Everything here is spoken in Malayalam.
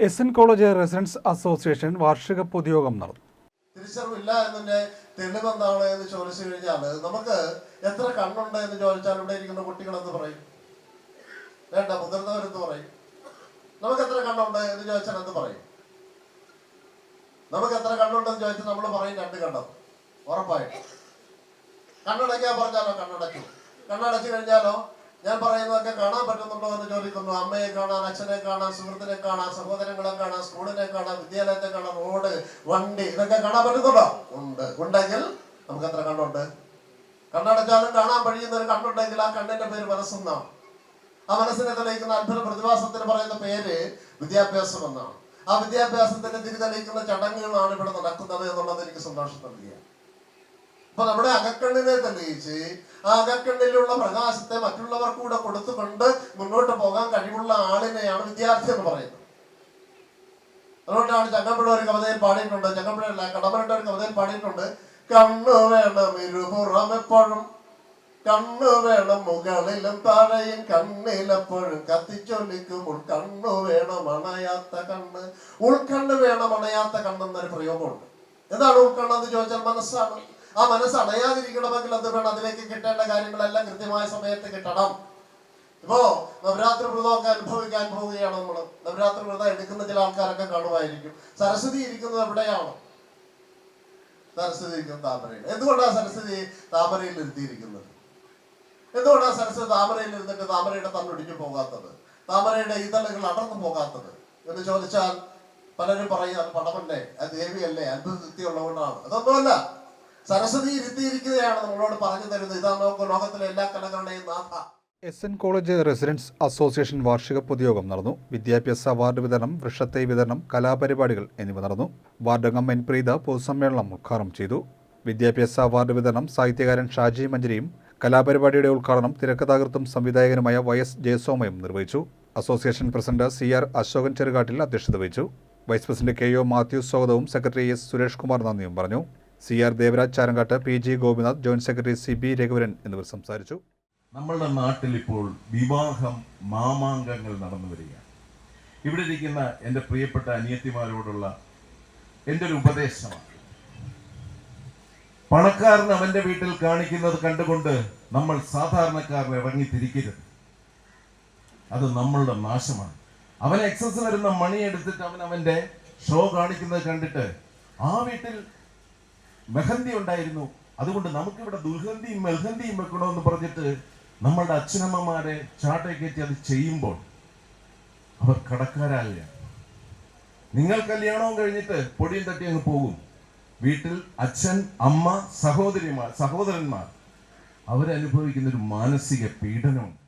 S N college residence association വാർഷിക പൊതുയോഗം നടന്നു തിരിച്ചറിവില്ല എന്നതിന്റെ തെളിവെന്താണ് എന്ന് ചോദിച്ചു കഴിഞ്ഞാൽ നമുക്ക് എത്ര കണ്ണുണ്ട് എന്ന് ചോദിച്ചാൽ ഇവിടെ ഇരിക്കുന്ന കുട്ടികൾ എന്ന് പറയും? വേണ്ട മുതിർന്നവരെന്ന് പറയും? നമുക്ക് എത്ര കണ്ണുണ്ട് എന്ന് ചോദിച്ചാൽ എന്ത് പറയും? നമുക്ക് എത്ര കണ്ണുണ്ടെന്ന് ചോദിച്ചാൽ നമ്മൾ പറയും രണ്ട് കണ്ണം. ഉറപ്പായിട്ടും. കണ്ണടയ്ക്കാൻ പറഞ്ഞാലോ കണ്ണടച്ചു കണ്ണടച്ചു കഴിഞ്ഞാലോ ഞാൻ പറയുന്നതൊക്കെ കാണാൻ പറ്റുന്നുണ്ടോ എന്ന് ചോദിക്കുന്നു. അമ്മയെ കാണാൻ അച്ഛനെ കാണാൻ സുഹൃത്തിനെ കാണാൻ സഹോദരങ്ങളെ കാണാൻ സ്കൂളിനെ കാണാൻ വിദ്യാലയത്തെ കാണാൻ റോഡ് വണ്ടി ഇതൊക്കെ കാണാൻ പറ്റുന്നുണ്ടോ? ഉണ്ട്. ഉണ്ടെങ്കിൽ നമുക്ക് എത്ര കണ്ണുണ്ട്? കണ്ണടച്ചാലും കാണാൻ കഴിയുന്ന ഒരു കണ്ണുണ്ടെങ്കിൽ ആ കണ്ണിന്റെ പേര് മനസ്സെന്നാണ്. ആ മനസ്സിനെ തെളിയിക്കുന്ന അത്ഭുത പ്രതിഭാസത്തിന് പറയുന്ന പേര് വിദ്യാഭ്യാസം എന്നാണ്. ആ വിദ്യാഭ്യാസത്തിന്റെ തിരിതെളിയിക്കുന്ന ചടങ്ങുകളാണ് ഇവിടെ നടക്കുന്നത് എന്നുള്ളത് എനിക്ക് സന്തോഷം നൽകിയ അപ്പൊ നമ്മുടെ അകക്കണ്ണിനെ തെളിയിച്ച് ആ അകക്കണ്ണിലുള്ള പ്രകാശത്തെ മറ്റുള്ളവർക്ക് കൂടെ കൊടുത്തുകൊണ്ട് മുന്നോട്ട് പോകാൻ കഴിവുള്ള ആളിനെയാണ് വിദ്യാർത്ഥി എന്ന് പറയുന്നത്. അതുകൊണ്ടാണ് ചങ്ങമ്പുഴ ഒരു കവിതയിൽ പാടിയിട്ടുണ്ട്. ചങ്ങമ്പുഴയല്ല കടമരുടെ ഒരു കവിതയിൽ പാടിയിട്ടുണ്ട്. കണ്ണു വേണം ഇരുപുറം എപ്പോഴും. കണ്ണു വേണം മുകളിലും താഴെയും. കണ്ണിലെപ്പോഴും കത്തിച്ചൊല്ലിക്കും ഉൾക്കണ്ണു വേണം അണയാത്ത കണ്ണ്. ഉൾക്കണ്ണ് വേണം അണയാത്ത കണ്ണെന്നൊരു പ്രയോഗമുണ്ട്. എന്താണ് ഉൾക്കണ്ണെന്ന് ചോദിച്ചാൽ മനസ്സാണ്. ആ മനസ്സ് അടയാതിരിക്കണമെങ്കിൽ എന്ത് വേണം അതിലേക്ക് കിട്ടേണ്ട കാര്യങ്ങളെല്ലാം കൃത്യമായ സമയത്ത് കിട്ടണം? ഇപ്പോ നവരാത്രി വ്രതമൊക്കെ അനുഭവിക്കാൻ പോവുകയാണ് നമ്മൾ നവരാത്രി വ്രതം എടുക്കുന്ന ചില ആൾക്കാരൊക്കെ കാണുമായിരിക്കും. സരസ്വതി ഇരിക്കുന്നത് എവിടെയാണ്? സരസ്വതി ഇരിക്കുന്നത് താമരയിൽ. എന്തുകൊണ്ടാണ് സരസ്വതി താമരയിൽ ഇരുത്തിയിരിക്കുന്നത്? എന്തുകൊണ്ടാണ് സരസ്വതി താമരയിൽ ഇരുന്നിട്ട് താമരയുടെ തന്നൊടിഞ്ഞു പോകാത്തത്? താമരയുടെ ഇതളുകൾ അടർന്നു പോകാത്തത്? എന്ന് ചോദിച്ചാൽ പലരും പറയും അത് പടമല്ലേ അത് ദേവിയല്ലേ? അത്ഭുത ഉള്ളതുകൊണ്ടാണ്. അതൊന്നുമല്ല. സരസ്വതി ഇരുത്തിയിരിക്കുകയാണ് നമ്മളോട് പറഞ്ഞു തരുന്നത്. ഇതാ നോക്കൂ ലോകത്തിലെ എല്ലാ കലകളുടെയും നാഥ. S N college residence association വാർഷിക പൊതുയോഗം നടന്നു. വിദ്യാഭ്യാസ അവാർഡ് വിതരണം വൃക്ഷത്തെ വിതരണം കലാപരിപാടികൾ എന്നിവ നടന്നു. വാർഡംഗം എൻ പ്രീത പൊതുസമ്മേളനം ഉദ്ഘാടനം ചെയ്തു. വിദ്യാഭ്യാസ അവാർഡ് വിതരണം സാഹിത്യകാരൻ ഷാജി മഞ്ചരിയും കലാപരിപാടിയുടെ ഉദ്ഘാടനം തിരക്കഥാകൃത്തും സംവിധായകനുമായ വൈ എസ് ജയസോമയും നിർവഹിച്ചു. Association president C R Ashokan ചെറുകാട്ടിൽ അധ്യക്ഷത വഹിച്ചു. Vice president K O Mathew സ്വാഗതവും സെക്രട്ടറി എസ് സുരേഷ് കുമാർ നന്ദിയും പറഞ്ഞു. C R Devaraj Charankattu P G Gopinath joint secretary C B Raghuvaran എന്നിവർ സംസാരിച്ചു. നമ്മളുടെ നാട്ടിൽ ഇപ്പോൾ വിവാഹം മാമാങ്കങ്ങൾ നടന്നു വരികയാണ്. ഇവിടെ ഇരിക്കുന്ന എന്റെ പ്രിയപ്പെട്ട അനിയത്തിമാരോടുള്ള എന്റെ ഒരു ഉപദേശമാണ്. പണക്കാരൻ അവന്റെ വീട്ടിൽ കാണിക്കുന്നത് കണ്ടുകൊണ്ട് നമ്മൾ സാധാരണക്കാരൻ ഇറങ്ങി തിരിക്കരുത്. അത് നമ്മളുടെ നാശമാണ്. അവൻ എക്സസ് വരുന്ന മണി എടുത്തിട്ട് അവൻ അവന്റെ ഷോ കാണിക്കുന്നത് കണ്ടിട്ട് ആ വീട്ടിൽ മെഹന്തി ഉണ്ടായിരുന്നു. അതുകൊണ്ട് നമുക്കിവിടെ ദുർഗന്ധിയും മെൽഹന്തിയും വെക്കണമെന്ന് പറഞ്ഞിട്ട് നമ്മളുടെ അച്ഛനമ്മമാരെ ചാട്ടയെ കയറ്റി അത് ചെയ്യുമ്പോൾ അവർ കടക്കാരാകില്ല നിങ്ങൾ കല്യാണവും കഴിഞ്ഞിട്ട് പൊടിയും തട്ടി അങ്ങ് പോകും. വീട്ടിൽ അച്ഛൻ അമ്മ സഹോദരിമാർ സഹോദരന്മാർ അവരനുഭവിക്കുന്ന ഒരു മാനസിക പീഡനമുണ്ട്.